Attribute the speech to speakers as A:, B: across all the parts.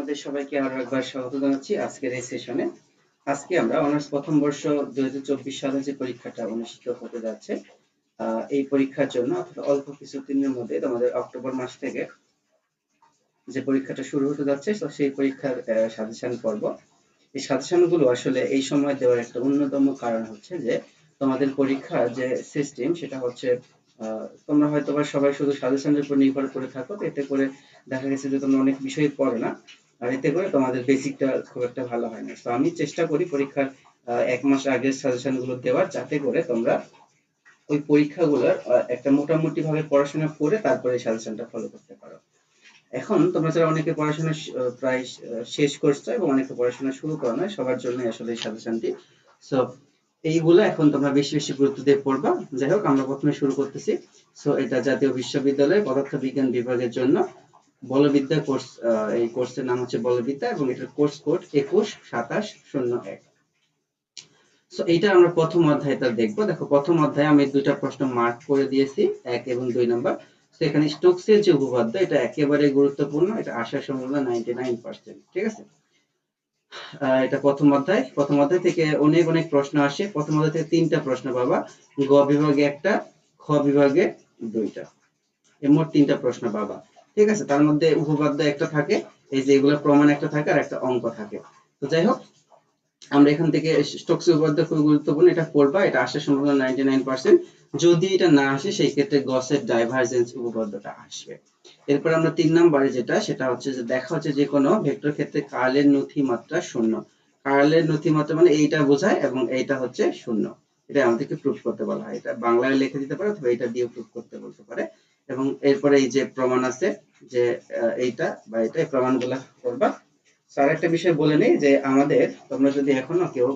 A: তোমাদের সবাইকে আরও একবার স্বাগত জানাচ্ছি আজকের এই সেশনে। আজকে আমরা অনার্স প্রথম বর্ষ দুই সালে যে পরীক্ষাটা অনুষ্ঠিত হতে যাচ্ছে এই পরীক্ষার জন্য অল্প কিছু দিনের মধ্যে তোমাদের অক্টোবর মাস থেকে যে পরীক্ষাটা শুরু হতে যাচ্ছে, তো সেই পরীক্ষার সাজেশন পর্ব। এই সাজেশনগুলো আসলে এই সময় দেওয়ার একটা অন্যতম কারণ হচ্ছে যে তোমাদের পরীক্ষার যে সিস্টেম সেটা হচ্ছে তোমরা হয়তো সবাই শুধু সাজেশনের উপর নির্ভর করে থাকো এতে করে দেখা গেছে যে তোমরা অনেক বিষয় পড়ো না। আর এতে করে তোমাদের বেসিকটা খুব একটা ভালো হয় না। তো আমি চেষ্টা করি পরীক্ষার এক মাস আগের সাজেশনগুলো দেওয়ার, যাতে করে তোমরা ওই পরীক্ষাগুলোর একটা মোটামুটি ভাবে পড়াশোনা করে তারপরে সাজেশনটা ফলো করতে পারো। এখন তোমরা যারা অনেকে পড়াশোনা প্রায় শেষ করছ এবং অনেকে পড়াশোনা শুরু করো না সবার জন্য আসলে এই সাজেশনটি সো এইগুলো এখন তোমরা বেশি বেশি গুরুত্ব দিয়ে পড়বা। যাই হোক, আমরা প্রথমে শুরু করতেছি। সো এটা জাতীয় বিশ্ববিদ্যালয় পদার্থ বিজ্ঞান বিভাগের জন্য বলবিদ্যা কোর্স এই কোর্সের নাম হচ্ছে বলবিদ্যা এবং এটার কোর্স কোড একুশ সাতাশ শূন্য এক। সো এইটা আমরা প্রথম অধ্যায়টা দেখব। দেখো, প্রথম অধ্যায়ে আমি দুইটা প্রশ্ন মার্ক করে দিয়েছি, এক এবং দুই নাম্বার তো এখানে স্টোকসের যে উপপাদ্য, এটা একেবারে গুরুত্বপূর্ণ, এটা আসার সম্ভাবনা নাইনটি নাইন পার্সেন্ট ঠিক আছে? এটা প্রথম অধ্যায়। প্রথম অধ্যায় থেকে অনেক অনেক প্রশ্ন আসে। প্রথম অধ্যায় থেকে তিনটা প্রশ্ন পাবা। গ বিভাগে একটা, খ বিভাগে দুইটা। মোট তিনটা প্রশ্ন পাবা। ঠিক আছে? তার মধ্যে উপপাদ্য একটা থাকে, এই যে এগুলো প্রমাণ একটা থাকে আর একটা অঙ্ক থাকে। তো যাই হোক, আমরা এখান থেকে স্টকস উপপাদ্য খুব গুরুত্বপূর্ণ, এটা পড়বা এটা আসার সম্ভাবনা নাইনটি নাইন পার্সেন্ট যদি এটা না আসে, সেই ক্ষেত্রে গসের ডাইভারজেন্স উপপাদ্যটা আসবে। এরপর আমরা তিন নম্বরে যেটা, সেটা হচ্ছে যে দেখা হচ্ছে যে কোনো ভেক্টর ক্ষেত্রে কার্লের নথি মাত্রা শূন্য। কার্লের নথি মাত্রা মানে এইটা বোঝায় এবং এইটা হচ্ছে শূন্য। এটা আমাদেরকে প্রুফ করতে বলা হয়। এটা বাংলায় লিখে দিতে পারে অথবা এটা দিয়ে প্রুফ করতে বলতে পারে। এবং এরপরে এই যে প্রমাণ আছে, যে এইটা বা এটা, এই প্রমাণগুলো করবা। স্যার, একটা বিষয় বলে নেই যে আমাদের, তোমরা যদি এখনও কেউ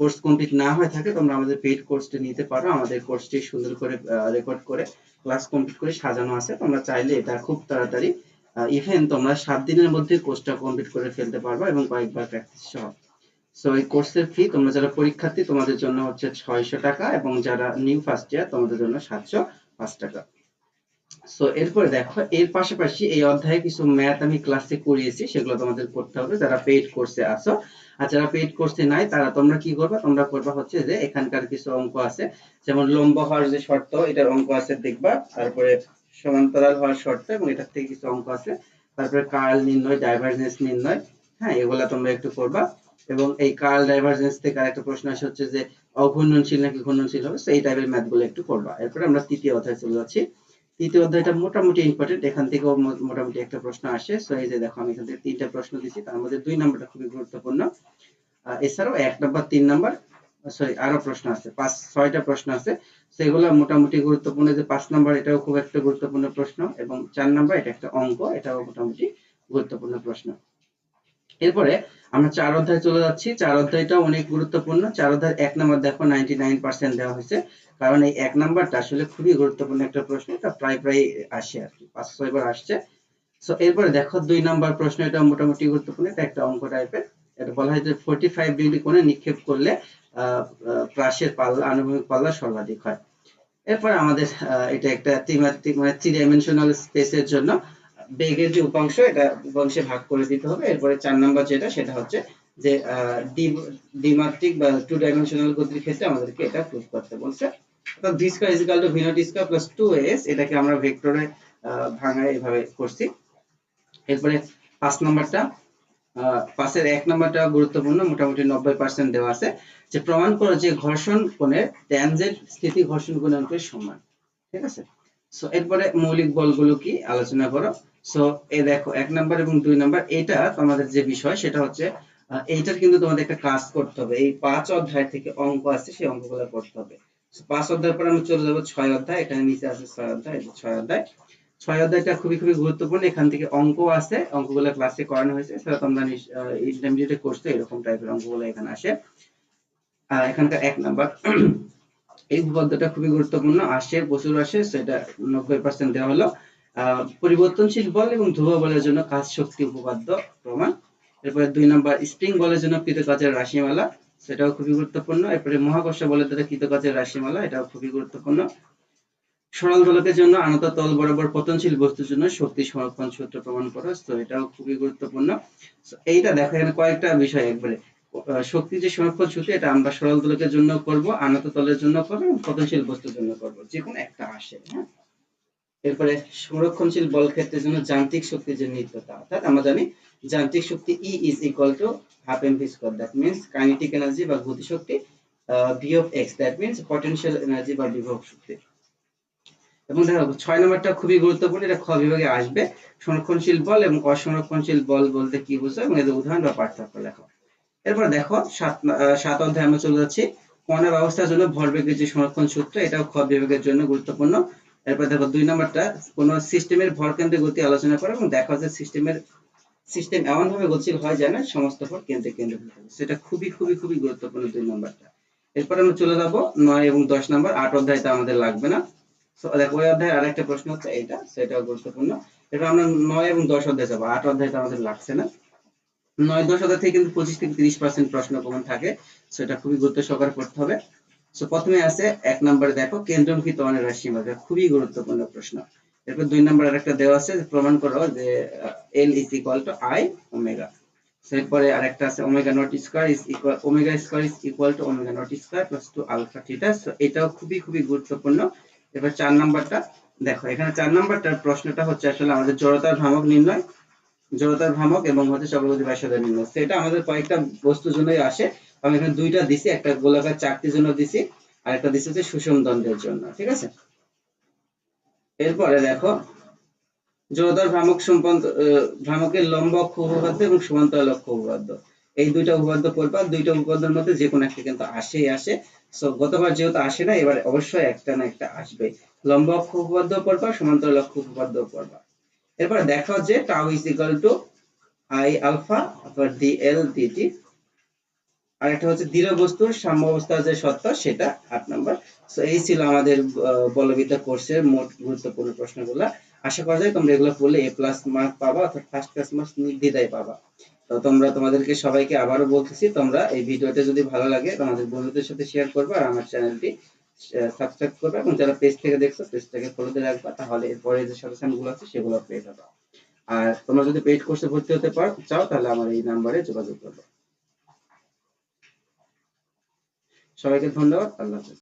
A: কোর্স কমপ্লিট না হয়ে থাকে, তোমরা আমাদের পেইড কোর্সটি নিতে পারো। আমাদের কোর্সটি সুন্দর করে রেকর্ড করে, ক্লাস কমপ্লিট করে সাজানো আছে। তোমরা চাইলে এটা খুব তাড়াতাড়ি ইভেন তোমরা সাত দিনের মধ্যে কোর্সটা কমপ্লিট করে ফেলতে পারবা এবং কয়েকবার প্র্যাকটিস সহ। সো এই কোর্সের ফি তোমরা যারা পরীক্ষার্থী, তোমাদের জন্য হচ্ছে ছয়শো টাকা এবং যারা নিউ ফার্স্ট ইয়ার তোমাদের জন্য সাতশো পাঁচ টাকা। সো এরপরে দেখো, এর পাশাপাশি এই অধ্যায়ে কিছু ম্যাথ আমি ক্লাসে করিয়েছি, সেগুলো তোমাদের করতে হবে। যারা পেইড কোর্সে আছো, আর যারা পেইড কোর্সে নাই, তারা তোমরা কি করবে? তোমরা করবা হচ্ছে যে, এখানকার কিছু অঙ্ক আছে। যেমন লম্ব হওয়ার যে শর্ত, এটার অঙ্ক আছে দেখবা। তারপরে সমান্তরাল হওয়ার শর্ত এবং এটার থেকে কিছু অঙ্ক আছে। তারপরে কার্ল নির্ণয় ডাইভারজেন্স নির্ণয় হ্যাঁ এগুলা তোমরা একটু করবা। এবং এই কার্ল ডাইভারজেন্স থেকে আরেকটা প্রশ্ন আসে হচ্ছে যে, অঘূর্ণনশীল নাকি ঘূর্ণনশীল হবে? সেই টাইপের ম্যাথগুলো একটু করবা। এরপরে আমরা তৃতীয় অধ্যায়ে চলে যাচ্ছি। তৃতীয় অধ্যায়টা মোটামুটি ইম্পর্টেন্ট এখান থেকেও মোটামুটি একটা প্রশ্ন আসে। সো এই যে দেখো, আমি এখান থেকে তিনটা প্রশ্ন দিচ্ছি তার মধ্যে দুই নাম্বারটা খুবই গুরুত্বপূর্ণ। এছাড়াও এক নম্বর, তিন নাম্বার সরি আরও প্রশ্ন আছে, পাঁচ, ছয়টা প্রশ্ন আছে। সেগুলো মোটামুটি গুরুত্বপূর্ণ। যে পাঁচ নাম্বার, এটাও খুব একটা গুরুত্বপূর্ণ প্রশ্ন এবং চার নাম্বার, এটা একটা অঙ্ক, এটাও মোটামুটি গুরুত্বপূর্ণ প্রশ্ন। এরপরে আমরা চার অধ্যায় চলে যাচ্ছি। চার অধ্যায়টা অনেক গুরুত্বপূর্ণ। চার অধ্যায় এক নাম্বার দেখো নাইনটি নাইন পার্সেন্ট দেওয়া হয়েছে। কারণ এই এক নাম্বারটা আসলে খুবই গুরুত্বপূর্ণ একটা প্রশ্ন, এটা প্রায় প্রায় আসে আর কি, পাঁচ ছয় বার আসছে। সো এরপরে দেখো, দুই নাম্বার প্রশ্ন এটা মোটামুটি গুরুত্বপূর্ণ, এটা একটা অঙ্ক টাইপের এটা বলা হয় যে ফোর্টি ফাইভ ডিগ্রি কোণে নিক্ষেপ করলে প্রাসের পাল্লা, আনুভূমিক পাল্লা সর্বাধিক হয়। এরপর আমাদের এটা একটা ত্রিমাত্রিক মানে থ্রি ডাইমেনশনাল স্পেসের জন্য বেগের যে উপাংশ, এটা উপাংশে ভাগ করে দিতে হবে। এরপরে চার নাম্বার যেটা, সেটা হচ্ছে যে দ্বিমাত্রিক বা টু ডাইমেনশনাল গতির ক্ষেত্রে আমাদেরকে এটা প্রুফ করতে বলছে। Square is equal to V not square plus S এটাকে আমরা ভেক্টরে ভাঙায় এভাবে করছি। এরপরে পাঁচ নাম্বারটা পাঁচের এক নাম্বারটা গুরুত্বপূর্ণ, মোটামুটি নব্বই পার্সেন্ট দেওয়া আছে। যে প্রমাণ করো যে ঘর্ষণ কোণে ট্যানজেন্ট স্থিতি ঘর্ষণ গুণাঙ্কের সমান। ঠিক আছে? সো এরপরে মৌলিক বলগুলো কি? আলোচনা করো। সো এই দেখো, এক নাম্বার এবং দুই নাম্বার, এটা তোমাদের যে বিষয়, সেটা হচ্ছে এইটার কিন্তু তোমাদের একটা কাজ করতে হবে। এই পাঁচ অধ্যায় থেকে অঙ্ক আছে, সেই অঙ্কগুলো করতে হবে। পাঁচ অধ্যায় পর আমরা চলে যাব ছয় অধ্যায়। এখানে নিচে আছে ছয় অধ্যায় ছয় অধ্যায়। ছয় অধ্যায়টা খুবই খুবই গুরুত্বপূর্ণ। এখান থেকে অঙ্ক আছে, অঙ্কগুলো ক্লাসে করানো হয়েছে। সেটা তোমরা ইন্টারমিডিয়েটে করছ, এরকম টাইপের অঙ্কগুলো এখানে আসে। আর এখানকার এক নাম্বার। এই উপপাদ্যটা খুবই গুরুত্বপূর্ণ। আসে, প্রচুর আসে, সেটা নব্বই পার্সেন্ট দেওয়া হলো। পরিবর্তনশীল বল এবং ধ্রুব বলের জন্য কাজ শক্তি উপপাদ্য প্রমাণ। এরপরে দুই নাম্বার, স্প্রিং বলের জন্য কৃতকাজের রাশিমালা, সেটাও খুবই গুরুত্বপূর্ণ। এরপরে মহাকর্ষ বলের দ্বারা কৃতকাজের রাশিমালা, এটাও খুবই গুরুত্বপূর্ণ। সরল দোলকের জন্য আনত তল বরাবর পতনশীল বস্তুর জন্য শক্তি সংরক্ষণ সূত্র প্রমাণ করো, তো এটাও খুবই গুরুত্বপূর্ণ। এইটা দেখো, এখানে কয়েকটা বিষয় একবারে। শক্তি যে সংরক্ষণ সূত্র এটা আমরা সরল দোলকের জন্য করব, আনত তলের জন্য করব পতনশীল বস্তুর জন্য করব যে কোনো একটা আসে হ্যাঁ? এরপরে সংরক্ষণশীল বল ক্ষেত্রের জন্য যান্ত্রিক শক্তির যে নিত্যতা, অর্থাৎ আমরা জানি যান্ত্রিক শক্তি E is equal to half mv square, that means kinetic energy বা গতি শক্তি V of X that means potential energy বা বিভব শক্তি। এবং দেখো, ছয় নম্বরটা খুবই গুরুত্বপূর্ণ, এটা খ বিভাগে আসবে। সংরক্ষণশীল বল এবং অসংরক্ষণশীল বল বলতে কি বোঝায়? এবং এদের উদাহরণ বা পার্থক্য লেখো। এরপর দেখো সাত সাত অধ্যায় আমরা চলে যাচ্ছি। কণা ব্যবস্থার জন্য ভরবেগের যে সংরক্ষণ সূত্র, এটাও খ বিভাগের জন্য গুরুত্বপূর্ণ। এরপর দেখো দুই নম্বরটা, কোন সিস্টেমের ভরকেন্দ্রিক গতি আলোচনা করে এবং দেখা যাচ্ছে সিস্টেমের, সিস্টেম এমন ভাবে গতিশীল হয় যেন সমস্ত ভর কেন্দ্রে কেন্দ্রে সেটা খুবই খুবই খুবই গুরুত্বপূর্ণ দুই নম্বরটা। এরপর আমরা চলে যাব নয় এবং দশ নম্বর, আট অধ্যায়টা আমাদের লাগবে না। দেখো ওই অধ্যায়ে আরেকটা প্রশ্ন হচ্ছে এটা সেটাও গুরুত্বপূর্ণ। এরপর আমরা নয় এবং দশ অধ্যায় যাব, আট অধ্যায় অধ্যায়টা আমাদের লাগছে না। নয়, দশ অধ্যায় থেকে কিন্তু পঁচিশ থেকে তিরিশ পার্সেন্ট প্রশ্ন কমন থাকে। সেটা খুবই গুরুত্ব সহকারে পড়তে হবে। সো প্রথমে আছে এক নম্বরে দেখো কেন্দ্রমুখী ত্বরণের রাশি মাত্রা খুবই গুরুত্বপূর্ণ প্রশ্ন। এরপর দুই নম্বর আরেকটা দেওয়া আছে প্রমাণ করো যে L is equal to I omega এরপরে আরেকটা আছে omega not square is equal omega square is equal to omega not square plus two alpha theta so এটাও খুবই খুবই গুরুত্বপূর্ণ। এবার চার নাম্বারটা, দেখো, এখানে চার নাম্বারটার প্রশ্নটা হচ্ছে আসলে আমাদের জড়তার ভ্রামক নির্ণয়। জড়তার ভ্রামক এবং হচ্ছে চক্রবর্তী ব্যাসার্ধ নির্ণয় সেটা আমাদের কয়েকটা বস্তুর জন্যই আসে। আমি এখানে দুইটা দিছি একটা গোলাকার চাকতির জন্য দিছি আর একটা দিছি হচ্ছে সুষম দ্বন্দ্বের জন্য ঠিক আছে? এরপরে দেখো জড়তার ভ্রামক সম্পন্ন আহ, ভ্রামকের লম্ব অক্ষ উপপাদ্য এবং সমান্তরাল অক্ষ উপপাদ্য। এই দুইটা উপপাদ্য পড়বা দুইটা উপপাদ্যের মধ্যে যে কোনো একটা কিন্তু আসেই আসে। সো গতবার যেহেতু আসে না এবার অবশ্যই একটা না একটা আসবে। লম্ব অক্ষ উপপাদ্য পড়বা সমান্তরাল অক্ষ উপপাদ্য পড়বা এরপর দেখো যে is equal to I alpha অথবা ডি এল ডিটি আর একটা হচ্ছে দৃঢ় বস্তুর সাম্য অবস্থার যে সত্য, সেটা আট নাম্বার। সো এই ছিল আমাদের বলবিদ্যা কোর্সের মোট গুরুত্বপূর্ণ প্রশ্নগুলো। আশা করা যায় তোমরা এগুলো পড়লে এ প্লাস মার্ক পাবা অর্থাৎ ফার্স্ট ক্লাস মার্কস নির্দ্বিধায় পাবা। তো তোমরা, তোমাদেরকে সবাইকে আবারও বলতেছি, তোমরা এই ভিডিওটা যদি ভালো লাগে, তোমাদের বন্ধুদের সাথে শেয়ার করবে আর আমার চ্যানেলটি সাবস্ক্রাইব করবে এবং যারা পেজ থেকে দেখছ পেজটাকে ফলো দিয়ে রাখবা, তাহলে এরপরে যে সাজেশনগুলো আছে, সেগুলো পেয়ে যাবে। আর তোমরা যদি পেইড কোর্সে ভর্তি হতে পারো, চাও, তাহলে আমার এই নাম্বারে যোগাযোগ করবে। সবাইকে ধন্যবাদ, আল্লাহ হাফেজ।